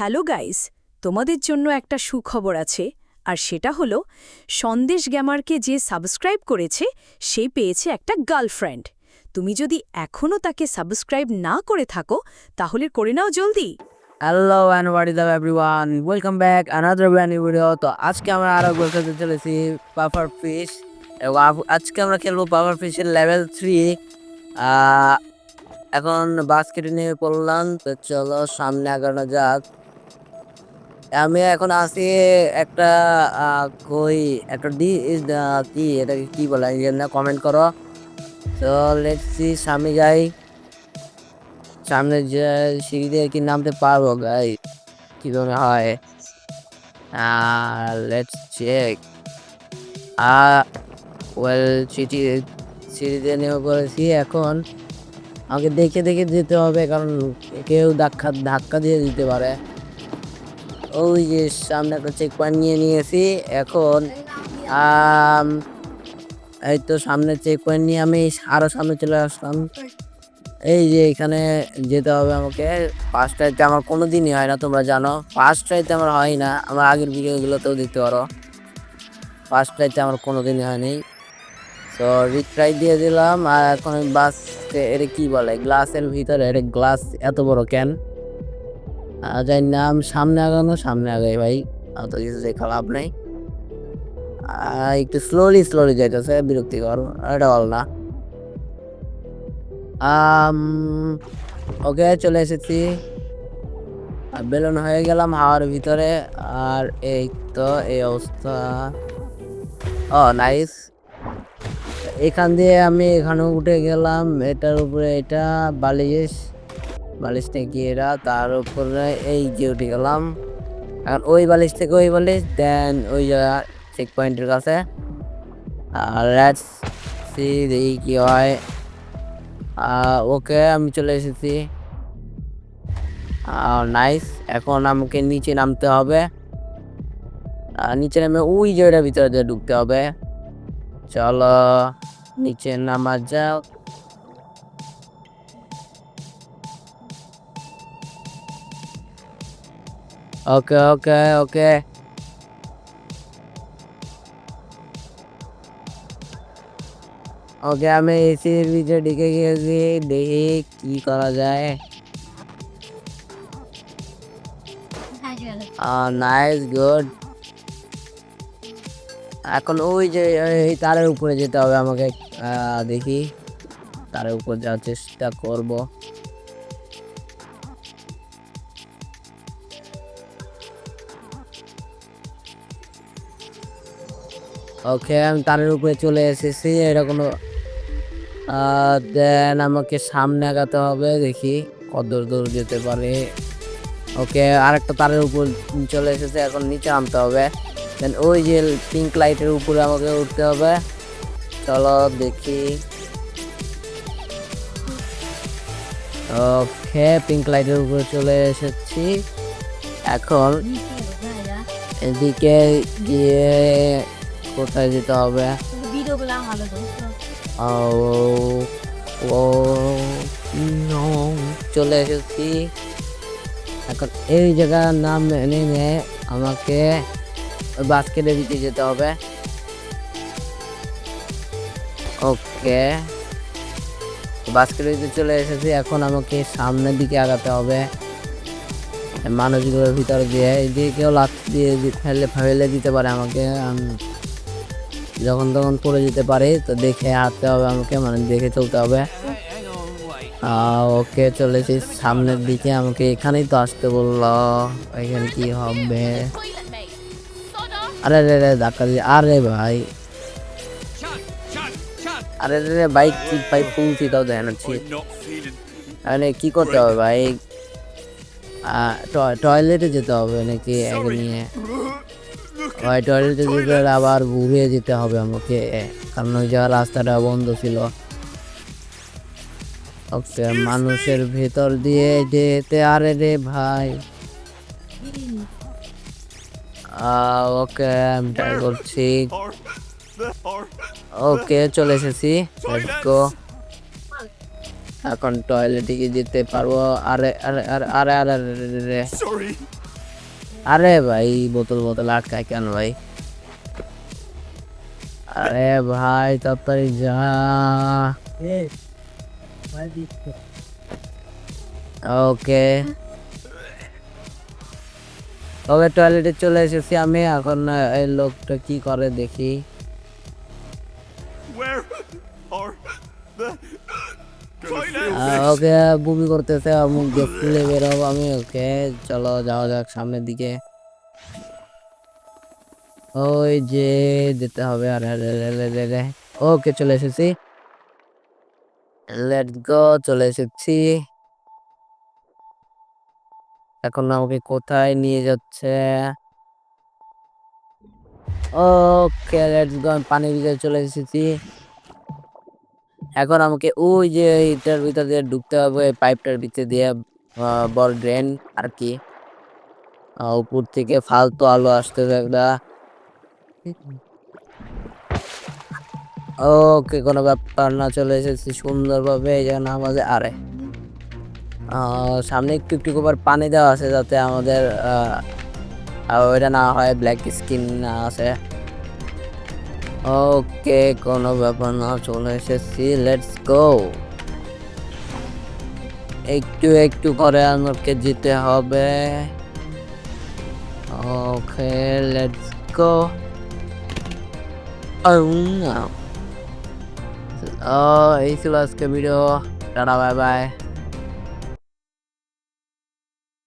Hello guys, তোমাদের জন্য একটা সুখবর আছে, আর সেটা হলো, সন্দেশ গ্যামারকে যে সাবস্ক্রাইব করেছে, সে পেয়েছে একটা গার্লফ্রেন্ড। তুমি যদি এখনও তাকে সাবস্ক্রাইব না করে থাকো, তাহলে করে নাও জলদি। Hello and what is up everyone welcome back another video তো আজকে আমরা আরও গোল খেলতে চলেছি পাফার ফিশ আজকে আমরা খেলব পাফার ফিশের লেভেল থ্রি এখন বাস্কেটে নিয়ে পড়লাম, তো চলো সামনে আগানো যাক। আমি এখন আছি একটা কই একটা ডি ইজ কি এটাকে কি বলে না কমেন্ট করো। তো লেটস লেটসি সামনে যাই। সামনে যে সিঁড়ি দিয়ে কি নামতে পারব গাই কি মনে হয় লেটস চেক ওয়েল সিটি সিঁড়ি নেমে পড়েছি এখন। আমাকে দেখে দেখে যেতে হবে, কারণ কেউ ধাক্কা ধাক্কা দিয়ে দিতে পারে। ওই যে সামনে একটা চেক পয়েন্ট নিয়ে নিয়েছি, এখন এই তো সামনে চেক পয়েন্ট নিয়ে আমি আরও সামনে চলে আসলাম। এই যে এখানে যেতে হবে আমাকে। ফার্স্ট ট্রাইতে আমার কোনো দিনই হয় না, তোমরা জানো। ফার্স্ট ট্রাইতে আমার হয় না, আমার আগের ভিডিওগুলোতেও দেখতে পারো। ফার্স্ট ট্রাইতে আমার কোনো দিনই হয়নি তো রিট্রাই দিয়ে দিলাম, আর এখন বাস এটা কি বলে গ্লাসের ভিতরে এটা গ্লাস এত বড় ক্যান যাই নাম সামনে আগানো, সামনে আগাই ভাই। অত কিছু দেখা লাভ নেই। একটু স্লোলি স্লোলি যাইতেছে, বিরক্তিকর, এটা বল না। ওকে, চলে এসেছি। বেলুন হয়ে গেলাম হাওয়ার ভিতরে। আর এই তো, এই অবস্থা। ও নাইস এখান দিয়ে আমি এখানে উঠে গেলাম, এটার উপরে এটা, বালিশ। বালিশ থেকে এরা তার উপরে এই যে উঠে গেলাম। এখন ওই বালিশ থেকে ওই বালিশ দেন ওই চেক পয়েন্টের কাছে। আর লেটস সি দেখি কি হয়। ওকে আমি চলে এসেছি। নাইস এখন আমাকে নিচে নামতে হবে। নিচে নামে ওই জায়গাটার ভিতরে ঢুকতে হবে। চলো, নিচে নামা যাও ওকে ওকে ওকে ওকে আমি এসির ভিতরে ঢুকে গিয়েছি, দেখি কি করা যায়। নাইস গুড এখন ওই যে, এই তারের উপরে যেতে হবে আমাকে। দেখি। তারের উপর যাওয়ার চেষ্টা করব। ওকে আমি তারের উপরে চলে এসেছি এটা কোনো দেন আমাকে সামনে আগাতে হবে দেখি কত দূর যেতে পারে। ওকে আরেকটা তারের উপর চলে এসেছে এখন নিচে নামতে হবে। দেন ওই যে পিঙ্ক লাইটের উপরে আমাকে উঠতে হবে। চলো দেখি। ওকে পিঙ্ক লাইটের উপরে চলে এসেছি। এখন এদিকে গিয়ে কোথায় যেতে হবে? ও চলে এসেছি। এখন এই জায়গার নাম নেমে আমাকে বাস্কেটের দিকে যেতে হবে। ওকে। বাস্কেটের দিকে চলে এসেছি এখন আমাকে সামনের দিকে আগাতে হবে। মানুষগুলোর ভিতরে দিয়ে এদিকে কেউ লাথ দিয়ে ফেলে ফেলে দিতে পারে আমাকে। আমি যখন তখন পড়ে যেতে পারে, তো দেখে আসতে হবে আমাকে মানে দেখে চলতে হবে। ওকে চলেছি সামনের দিকে, আমাকে এখানেই তো আসতে বলল, এখানে কি হবে? আরে রে রে ধাক্কা দিয়ে, আরে ভাই। আরে রে রে বাইক বাইক পুলছি তাও না মানে কি করতে হবে ভাই? টয়লেটে যেতে হবে নাকি এক নিয়ে? ওই টয়লেটে যেতে আবার ঘুরিয়ে যেতে হবে আমাকে। কারণ ওই জায়গার রাস্তাটা বন্ধ ছিল। ওকে, মানুষের ভেতর দিয়ে যেতে, আরে রে ভাই। ওকে, আমি ট্রাই করছি। ওকে, চলে এসেছি। এখন টয়লেটে যেতে পারব? আরে আরে আরে আরে আরে। আরে, ভাই বোতল বোতল আটকায় কেন ভাই? আরে ভাই তাড়াতাড়ি যা। ওকে। তবে টয়লেটে চলে এসেছি আমি এখন এই লোকটা কি করে দেখি? ওকে বুমি করতেছে মুখ দিয়ে ফুলে বেরোবো, আমি ওকে, চলো যাওয়া যাক সামনের দিকে। ওই যে যেতে হবে, আর ওকে, চলে এসেছি। লেটস গো চলে এসেছি। এখন আমাকে কোথায় নিয়ে যাচ্ছে? ওকে লেটস গো পানির ভিতরে চলে এসেছি। এখন আমাকে ওই যে এটার ভিতর দিয়ে ঢুকতে হবে পাইপটার ভিতরে দিয়ে বড় ড্রেন আর কি। উপর থেকে ফালতু আলো আসতেছে একটা ওকে, কোনো ব্যাপার না, চলে এসেছি সুন্দরভাবে, এই জায়গা আমাদের আরে। সামনে একটু একটু করে পানি দেওয়া আছে যাতে আমাদের ওইটা না হয় ব্ল্যাক স্কিন না আসে ওকে, কোনো ব্যাপার না, চলে এসেছি লেটস গো একটু একটু করে আমাকে যেতে হবে। ওকে লেটস গো এই ছিল আজকে ভিডিও টাটা বাই বাই